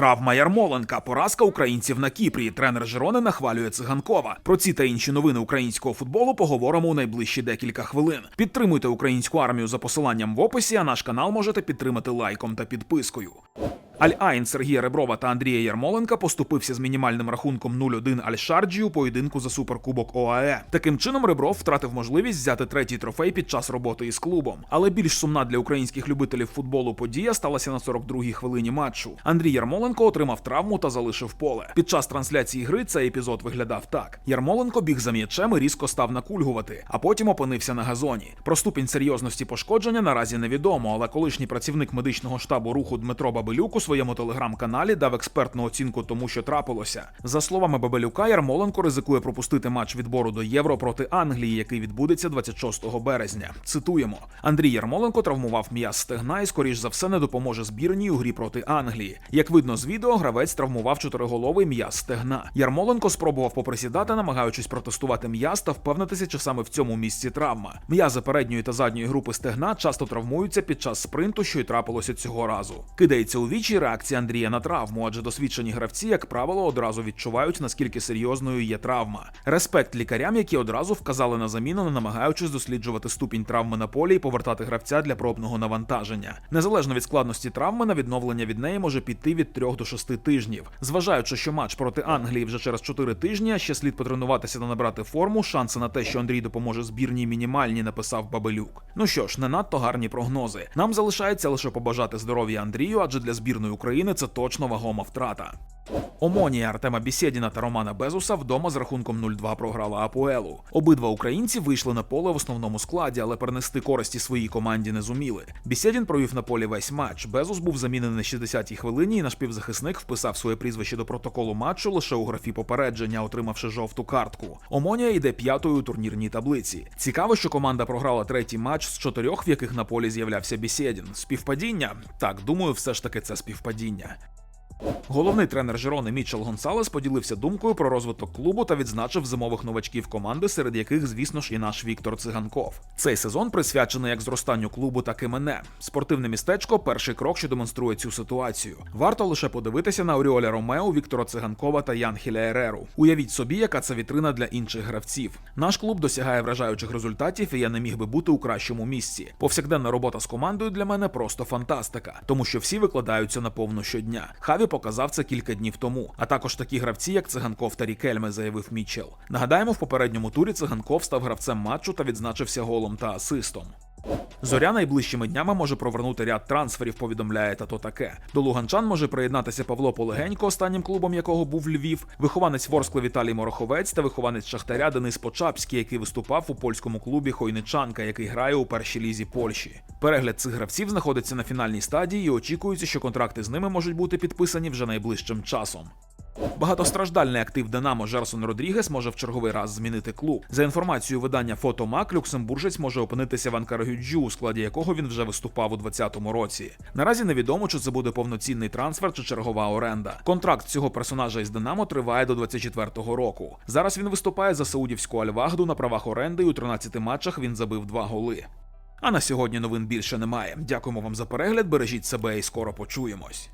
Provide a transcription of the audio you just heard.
Травма Ярмоленка, поразка українців на Кіпрі. Тренер Жирони нахвалює циганкова. Про ці та інші новини українського футболу поговоримо у найближчі декілька хвилин. Підтримуйте українську армію за посиланням в описі, а наш канал можете підтримати лайком та підпискою. Аль-Айн Сергія Реброва та Андрія Ярмоленка поступився з мінімальним рахунком 0-1 Аль-Шарджі у поєдинку за суперкубок ОАЕ. Таким чином Ребров втратив можливість взяти третій трофей під час роботи із клубом. Але більш сумна для українських любителів футболу подія сталася на 42-й хвилині матчу. Андрій Ярмоленко отримав травму та залишив поле. Під час трансляції гри цей епізод виглядав так: Ярмоленко біг за м'ячем і різко став накульгувати, а потім опинився на газоні. Про ступінь серйозності пошкодження наразі невідомо, але колишній працівник медичного штабу руху Дмитро Бабелюк у своєму телеграм-каналі дав експертну оцінку тому, що трапилося. За словами Бабелюка, Ярмоленко ризикує пропустити матч відбору до Євро проти Англії, який відбудеться 26 березня. Цитуємо: Андрій Ярмоленко травмував м'яз стегна і, скоріш за все, не допоможе збірній у грі проти Англії. Як видно з відео, гравець травмував чотириголовий м'яз стегна. Ярмоленко спробував поприсідати, намагаючись протестувати м'яз та впевнитися, чи саме в цьому місці травма. М'язи передньої та задньої групи стегна часто травмуються під час спринту, що й трапилося цього разу. Кидається у вічі реакція Андрія на травму, адже досвідчені гравці, як правило, одразу відчувають, наскільки серйозною є травма. Респект лікарям, які одразу вказали на заміну, не намагаючись досліджувати ступінь травми на полі і повертати гравця для пробного навантаження. Незалежно від складності травми, на відновлення від неї може піти від 3 до 6 тижнів. Зважаючи, що матч проти Англії вже через 4 тижні, ще слід потренуватися та набрати форму. Шанси на те, що Андрій допоможе збірній мінімальні, написав Бабелюк. Ну що ж, не надто гарні прогнози. Нам залишається лише побажати здоров'я Андрію, адже для збірної України це точно вагома втрата. Омонія Артема Бісєдіна та Романа Безуса вдома з рахунком 0-2 програла Апоелу. Обидва українці вийшли на поле в основному складі, але перенести користі своїй команді не зуміли. Бісєдін провів на полі весь матч. Безус був замінений на 60-й хвилині, і наш півзахисник вписав своє прізвище до протоколу матчу лише у графі попередження, отримавши жовту картку. Омонія йде п'ятою у турнірній таблиці. Цікаво, що команда програла третій матч з чотирьох, в яких на полі з'являвся Бісєдін. Співпадіння? Так, думаю, все ж таки це співпадіння. Головний тренер Жирони Мічел Гонсалес поділився думкою про розвиток клубу та відзначив зимових новачків команди, серед яких, звісно ж, і наш Віктор Циганков. Цей сезон присвячений як зростанню клубу, так і мене. Спортивне містечко перший крок, що демонструє цю ситуацію. Варто лише подивитися на Оріоля Ромео, Віктора Циганкова та Янхіля Ереру. Уявіть собі, яка це вітрина для інших гравців. Наш клуб досягає вражаючих результатів, і я не міг би бути у кращому місці. Повсякденна робота з командою для мене просто фантастика, тому що всі викладаються на повну щодня. Хаві показав це кілька днів тому. А також такі гравці, як Циганков та Рікельме, заявив Мічел. Нагадаємо, в попередньому турі Циганков став гравцем матчу та відзначився голом та асистом. Зоря найближчими днями може провернути ряд трансферів, повідомляє та то таке. До Луганчан може приєднатися Павло Полегенько, останнім клубом якого був Львів, вихованець Ворскли Віталій Мороховець та вихованець Шахтаря Денис Почапський, який виступав у польському клубі Хойничанка, який грає у першій лізі Польщі. Перегляд цих гравців знаходиться на фінальній стадії і очікується, що контракти з ними можуть бути підписані вже найближчим часом. Багатостраждальний актив Динамо Жерсон Родрігес може в черговий раз змінити клуб. За інформацією видання Фотомак, люксембуржець може опинитися в Анкарагюджу, у складі якого він вже виступав у 2020 році. Наразі невідомо, чи це буде повноцінний трансфер чи чергова оренда. Контракт цього персонажа із Динамо триває до 24-го року. Зараз він виступає за саудівську Альвагду на правах оренди, і у 13 матчах він забив два голи. А на сьогодні новин більше немає. Дякуємо вам за перегляд. Бережіть себе і скоро почуємось.